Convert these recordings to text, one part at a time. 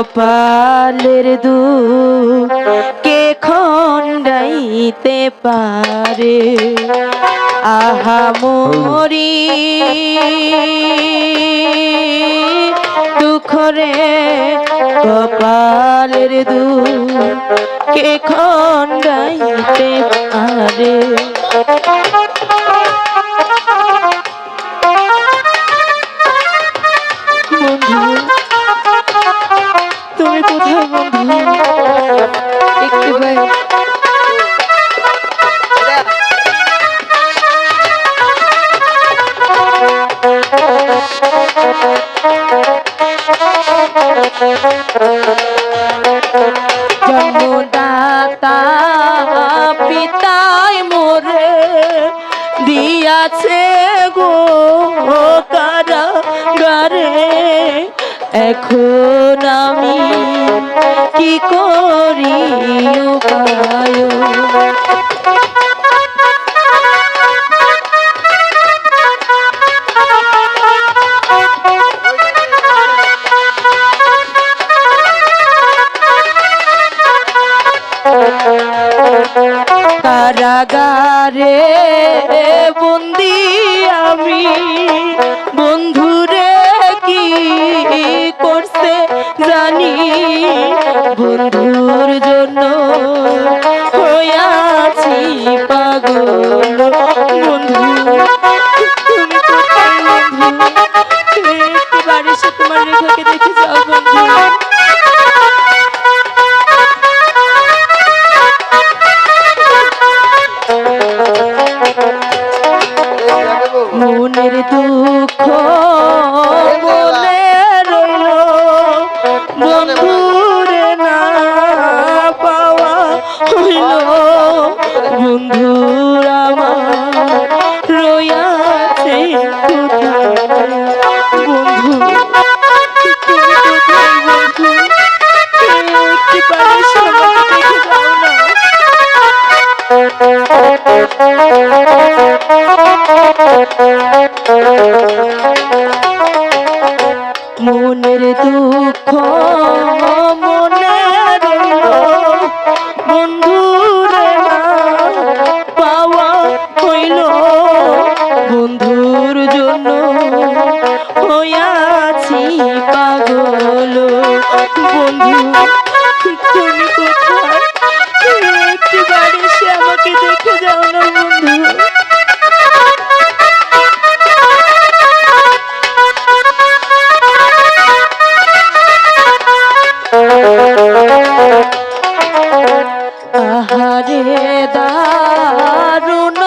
কপালের দু কে খণ্ডাইতে পারে? আহা মরি দুঃখরে কপালের দু কে খণ্ডাইতে পারে? তুমি কোথায় বন্ধু? একটু ভাই। জন্মদাতা পিতায় মোরে দিয়াছে গো কারাগারে এখন আমি কি করি কারাগারে বন্দি আমি জানি বন্ধুর জন্য হইয়াছি পাগল। মনের দুঃখ মনে বন্ধুরে পাওয়া হইল। বন্ধুর জন্য হইয়াছি পাগল। বন্ধু আহারে দারুণ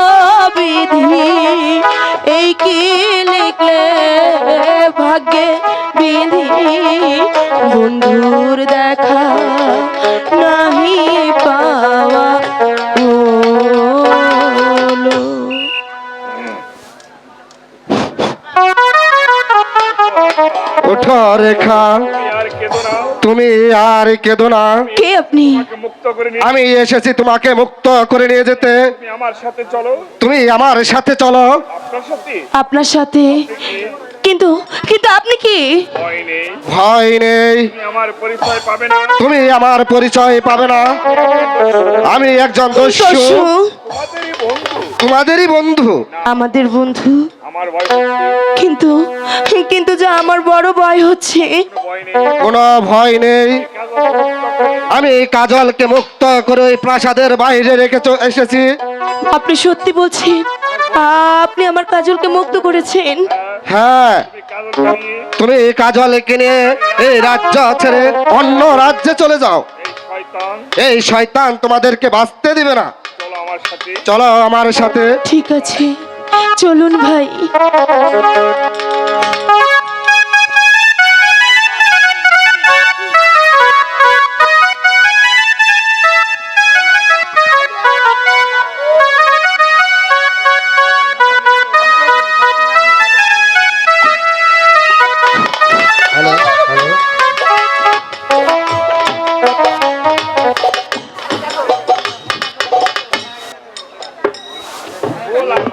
বিধি। এই কি লিখলে ভাগ্যে বিধি? বন্ধুর দেখা নাহি পাওয়া। ওঠো রেখা তুমি আর কেঁদো না। কে আপনি? মুক্ত করে নিয়ে আমি এসেছি তোমাকে মুক্ত করে নিয়ে যেতে। তুমি আমার সাথে চলো। তুমি আমার সাথে চলো। আপনার সাথে? আপনার সাথে? কিন্তু কিন্তু আপনি কি? ভয় নেই। আমার পরিচয় পাবে না। তুমি আমার পরিচয় পাবে না। আমি একজন দস্যু। তোমাদেরই বন্ধু। আমাদের বন্ধু। আমার ভয় কিন্তু কিন্তু যে আমার বড় ভয় হচ্ছে। কোনো ভয় নেই। আমি এই কাজলকে মুক্ত করে ওই প্রাসাদের বাইরে রেখে এসেছি। আপনি সত্যি বলছেন? আপনি আমার কাজলকে মুক্ত করেছেন? হ্যাঁ তুমি কাজল নিয়ে এই কাজলকে নিয়ে এই রাজ্য ছেড়ে অন্য রাজ্যে চলে যাও। এই শয়তান তোমাদেরকে বাঁচতে দিবে না। চলো আমার সাথে। ঠিক আছে চলুন ভাই।